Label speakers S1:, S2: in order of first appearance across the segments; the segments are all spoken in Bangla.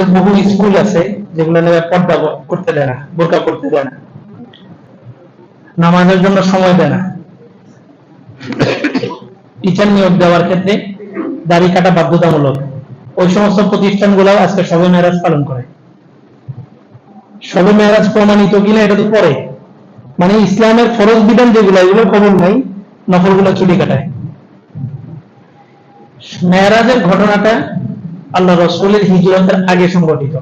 S1: বাংলাদেশের বহু স্কুল আছে, যেগুলো পর্দা করতে দেয় না, বোরকা করতে দেয় না। নামাজের জন্য সময় দেয় না। টিচার নিয়োগ দেওয়ার ক্ষেত্রে দাড়ি কাটা বাধ্যতামূলক। ওই সমস্ত প্রতিষ্ঠানগুলো আজকে সবে মেরাজ পালন করে। সবে মেরাজ প্রমাণিত কিনা এটা তো পরে। মানে ইসলামের ফরজ বিধান যেগুলো, এগুলো খবর নাই, নফলগুলো চুরি কাটায়। মেরাজের ঘটনাটা আল্লাহ রসুলের হিজরতের আগে সংগঠিত।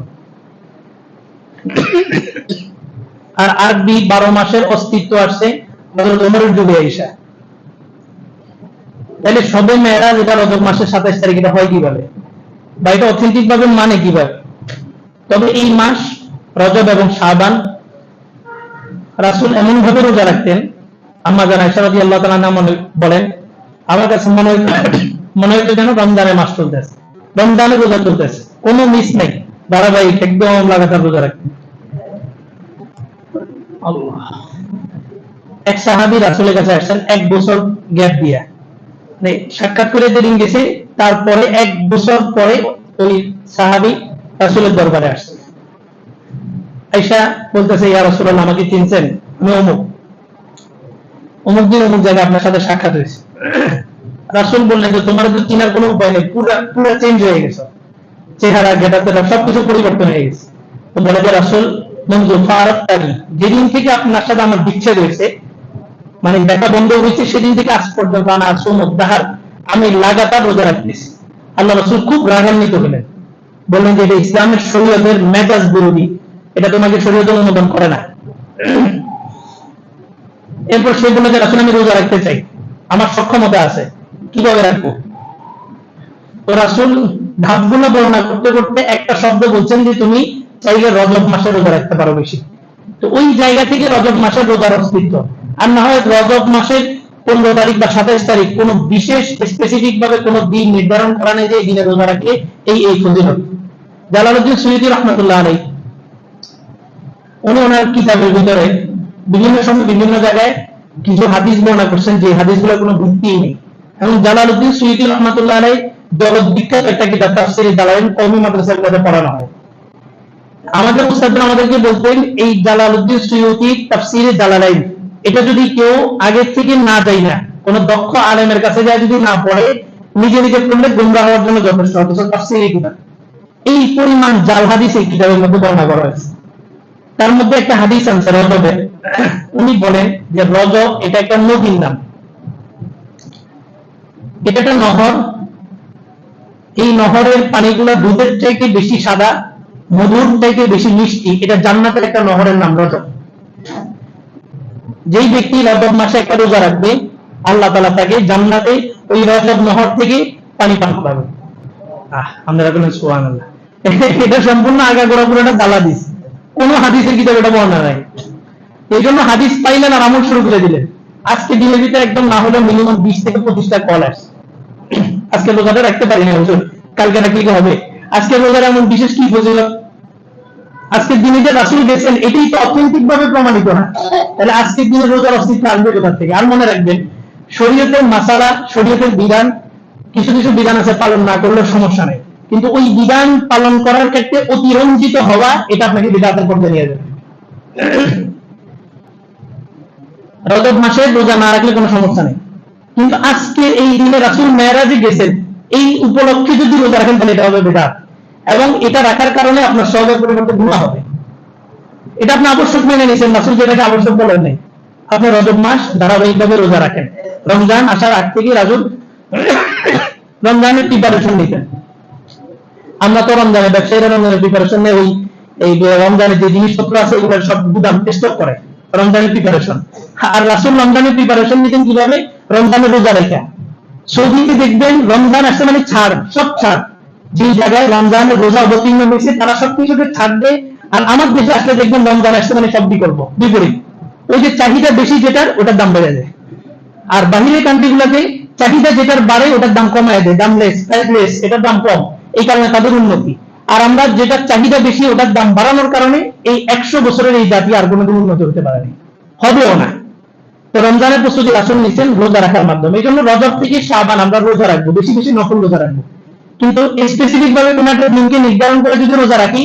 S1: আর আরবি বারো মাসের অস্তিত্ব আসছে ওমরের যুগে আইসা তাহলে সবে মেয়েরাজ এটা রজব মাসের সাতাইশ তারিখ এটা হয় কীভাবে? বা এটা অথেন্টিক ভাবে মানে কীভাবে? তবে এই মাস রজব এবং শাবান রাসুল এমন ভাবে রোজা রাখতেন। আম্মা জান আয়সারাদি আল্লাহ তালা মনে বলেন, আমার কাছে মনে হয় মনে হইতো যেন রমজানের মাস চলতেছে। রমজানে রোজা চলতেছে। কোনো মিস নাই। ধারাবাহিক, একদম লাগাতার রোজা রাখতেন এক সাহাবি রাসুলের কাছে আসছেন এক বছর গ্যাপ দিয়া। মানে সাক্ষাৎ করে যেদিন গেছে, তারপরে এক বছর পরে ওই সাহাবি রাসুলের দরবারে আসছে। আইসা বলতেছে, ইয়া রাসূলুল্লাহ, আমাকে চিনছেন? আমি অমুক। অমুক দিন অমুক জায়গায় আপনার সাথে সাক্ষাৎ হয়েছে। রাসূল বললেন যে, তোমার তো চিনার কোনো উপায় নেই, পুরো পুরো চেঞ্জ হয়ে গেছে। চেহারা গেটা তেটা সবকিছু পরিবর্তন হয়ে গেছে। তো বলে যে, রাসূল যেদিন থেকে আপনার সাথে আমার বিচ্ছেদ হয়েছে মানে দেখা বন্ধ হয়েছে, সেদিন থেকে আজ পর্যন্ত আনা সুমুক দাহার আমি লাগাতার রোজা রাখতেছি। আল্লাহ রসুল খুব রাগান্বিত হলেন। বললেন যে, এটা ইসলামের শরীয়তের মেজাজ বিরোধী। এটা তোমাকে শরীয়ত অনুমোদন করে না। এরপর সে বলল যে, রাসুল, আমি রোজা রাখতে চাই। আমার সক্ষমতা আছে। কীভাবে রাখব? তো রাসুল ধাপগুলো বর্ণনা করতে করতে একটা শব্দ বলছেন যে, তুমি চাইলে রজব মাসে রোজা রাখতে পারো বেশি। তো ওই জায়গা থেকে রজব মাসের রোজার অস্তিত্ব। আর না হয় রজব মাসের পনেরো তারিখ বা সাতাইশ তারিখ কোনো বিশেষ স্পেসিফিক ভাবে কোনো দিন নির্ধারণ করা নেই যে এই দিনে রোজা রাখলে এই এই ফজিলত। জালালউদ্দিন সুইদি রহমতুল্লাহ আলাই উনি ওনার কিতাবের ভিতরে বিভিন্ন সময় বিভিন্ন জায়গায় কিছু হাদিস বর্ণনা করছেন যে হাদিসগুলো কোনো ভিত্তি নেই। এবং জালালউদ্দিন সুইদি রহমতুল্লাহ আলাই জগৎ বিখ্যাত একটা কিতাব, তাফসিরে জালালাইন কওমি মাদ্রাসার মধ্যে পড়ানো হয়। আমাদের উস্তাদরা আমাদেরকে বলতেন, এই জালালউদ্দিন সুয়ুতি তাফসিরে জালালাইন, এটা যদি কেউ আগে থেকে না যায় না, কোন দক্ষ আলেমের কাছে যায় যদি না পড়ে, নিজে নিজে পড়লে গুমরা হওয়ার জন্য যথেষ্ট, অথচ তাফসিরে কিতাব। এই পরিমাণ জাল হাদিস এই কিতাবের মধ্যে বর্ণনা করা হয়েছে। তার মধ্যে একটা হাদিস আনছে রজবের উনি বলেন যে রজব এটা একটা নদীর নাম। এটা একটা নহর। এই নহরের পানিগুলো দুধের চাইতে বেশি সাদা মধুর চাইতে বেশি মিষ্টি। এটা জান্নাতের একটা নহরের নাম রজব। যেই ব্যক্তি রজব মাসে একটা রোজা রাখবে আল্লাহ তালা তাকে জান্নাতে ওই রজব নহর থেকে পানি পান করাবে। আহ আমরা বলেন সোহান আল্লাহ এটা সম্পূর্ণ আগা গোড়া পুরোটা দালা দিস। কোন হাদিসের কিতাব এটা বর্ণনা নাই। এই জন্য হাদিস পাইলেন আর আমল শুরু করে দিলেন। আজকে ভিতরে একদম না হলে মিনিমাম বিশ থেকে পঁচিশটা কল আসছে। আজকে রোজাটা রাখতে পারি না হুজুর। কালকে রাখলে হবে। আজকে রোজার এমন বিশেষ কি বুঝল? আজকের দিনে যে রাসুল গেছেন, এটাই তো অথেন্টিক ভাবে প্রমাণিত না তাহলে আজকের দিনে রোজার অস্তিত্ব আসবে কোথা থেকে? আর মনে রাখবেন, শরীয়তের মাসালা, শরীয়তের বিধান, কিছু কিছু বিধান আছে পালন না করলে সমস্যা নেই। কিন্তু ওই বিধান পালন করার ক্ষেত্রে অতিরঞ্জিত হওয়া, এটা আপনাকে বিধাতের পর্যায়ে নিয়ে যাবে। রজব মাসে রোজা না রাখলে কোনো সমস্যা নেই। কিন্তু আজকে এই দিনে রাসুল মেয়েরাজে গেছেন। এই উপলক্ষে যদি রোজা রাখেন তাহলে এটা হবে বেদাত। এবং এটা রাখার কারণে আপনার সহজের পরিবর্তে গুণা হবে। এটা আপনি আবশ্যক মেনে নিয়েছেন, রাসুল যেটাকে আবশ্যক বলেন নাই। আপনি রজব মাস ধারাবাহিকভাবে রোজা রাখেন। রমজান আসার আগ থেকে রাজুল রমজানের প্রিপারেশন নিতেন। আমরা তো রমজানের ব্যবসায়ীরা রমজানের প্রিপারেশন নেই। ওই এই রমজানের যে জিনিসপত্র আছে ওগুলো সব গুদাম স্টক করে। রমজানের প্রিপারেশন আর রাসুল রমজানের প্রিপারেশন নিতেন কীভাবে? রমজানের রোজা রেখা। সৌদিতে দেখবেন রমজান আসছে মানে ছাড়, সব ছাড়। যে জায়গায় রমজানের রোজা অবতীর্ণ হয়েছে, তারা সব কিছুকে ছাড় আর আমার দেশে আসলে দেখবেন রমজান আসছে মানে সব বিকল্প, বিপরীত। ওই যে চাহিদা বেশি যেটার, ওটার দাম বেড়ে যায়। আর বাহিরের কান্ট্রি গুলোতে চাহিদা যেটার বাড়ে, ওটার দাম কমায় দেয়। দাম লেস লেস এটার দাম কম। এই কারণে তাদের উন্নতি। আর আমরা যেটার চাহিদা বেশি, ওটার দাম বাড়ানোর কারণে এই একশো বছরের এই জাতি আর কোনোদিন উন্নতি হতে পারেনি। হবেও না। তো রমজানের প্রস্তুতি আসন নিচ্ছেন রোজা রাখার মাধ্যমে। এই জন্য রজব থেকে সাবান আমরা রোজা রাখব, বেশি বেশি নকল রোজা রাখব। কিন্তু স্পেসিফিক ভাবে কোন একটা দিনকে নির্ধারণ করে যদি রোজা রাখি,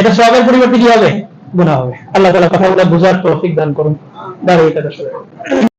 S1: এটা সবের পরিবর্তে কি হবে? গুণা হবে। আল্লাহ তালা কথাগুলো বোঝার তৌফিক দান করুন। দাঁড়িয়ে এটা